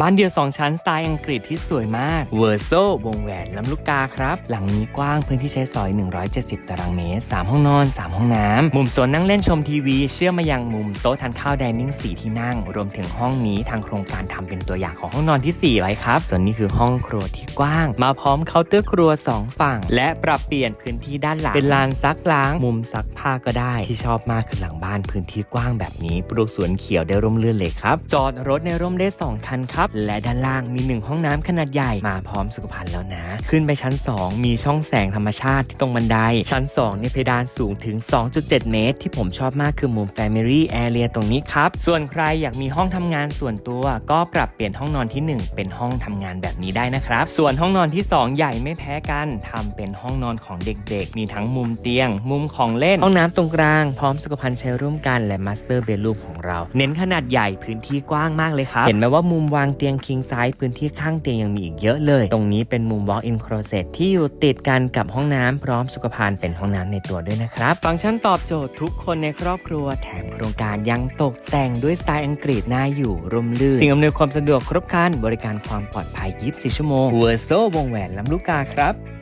บ้านเดียว 2 ชั้นสไตล์อังกฤษที่สวยมากเวอร์โซวงแหวนลำลูกกาครับ หลังนี้กว้างพื้นที่ใช้สอย 170 ตารางเมตร 3 ห้องนอน 3 ห้องน้ำ มุมโซนนั่งเล่นชมทีวี เชื่อมมายังมุมโต๊ะทานข้าวไดนิ่ง4ที่นั่ง รวมถึงห้องนี้ทางโครงการทำเป็นตัวอย่างของห้องนอนที่ 4 ไว้ครับ ส่วนนี้คือห้องครัวที่กว้าง มาพร้อมเคาน์เตอร์ครัว 2 ฝั่ง และปรับเปลี่ยนพื้นที่ด้านหลังเป็นลานซักล้าง มุมซักผ้าก็ได้ ที่ชอบมากคือหลังบ้านพื้นที่กว้างแบบนี้ปลูกสวนเขียวได้ร่มรื่นเลยครับจอดรถในร่มได้2คันครับและด้านล่างมี 1 ห้องน้ำขนาดใหญ่มาพร้อมสุขภัณฑ์แล้วนะ ขึ้นไปชั้น 2 มีช่องแสงธรรมชาติที่ตรงบันได ชั้น2เนี่ยเพดานสูงถึง 2.7 เมตร ที่ผมชอบมากคือมุม Family Area ตรงนี้ครับ ส่วนใครอยากมีห้องทำงานส่วนตัว ก็ปรับเปลี่ยนห้องนอนที่ 1 เป็นห้องทำงานแบบนี้ได้นะครับ ส่วนห้องนอนที่ 2 ใหญ่ไม่แพ้กันทำเป็นห้องนอนของเด็กๆ มีทั้งมุมเตียง มุมของเล่น ห้องน้ำตรงกลาง พร้อมสุขภัณฑ์ใช้ร่วมกันและมาสเตอร์เบดรูมของเรา เน้นขนาดใหญ่พื้นที่กว้างมากเลยครับ เห็นไหมว่ามุมวางเตียงคิงไซส์พื้นที่ข้างเตียงยังมีอีกเยอะเลย ตรงนี้เป็นมุม walk in closet ที่อยู่ติดกันกับห้องน้ำพร้อมสุขภัณฑ์เป็นห้องน้ำในตัวด้วยนะครับ ฟังก์ชันตอบโจทย์ทุกคนในครอบครัวแถมโครงการยังตกแต่งด้วยสไตล์อังกฤษน่าอยู่ร่มรื่นสิ่งอำนวยความสะดวกครบครันบริการความปลอดภัย 24 ชั่วโมงเวอร์โซวงแหวนลำลูกกาครับ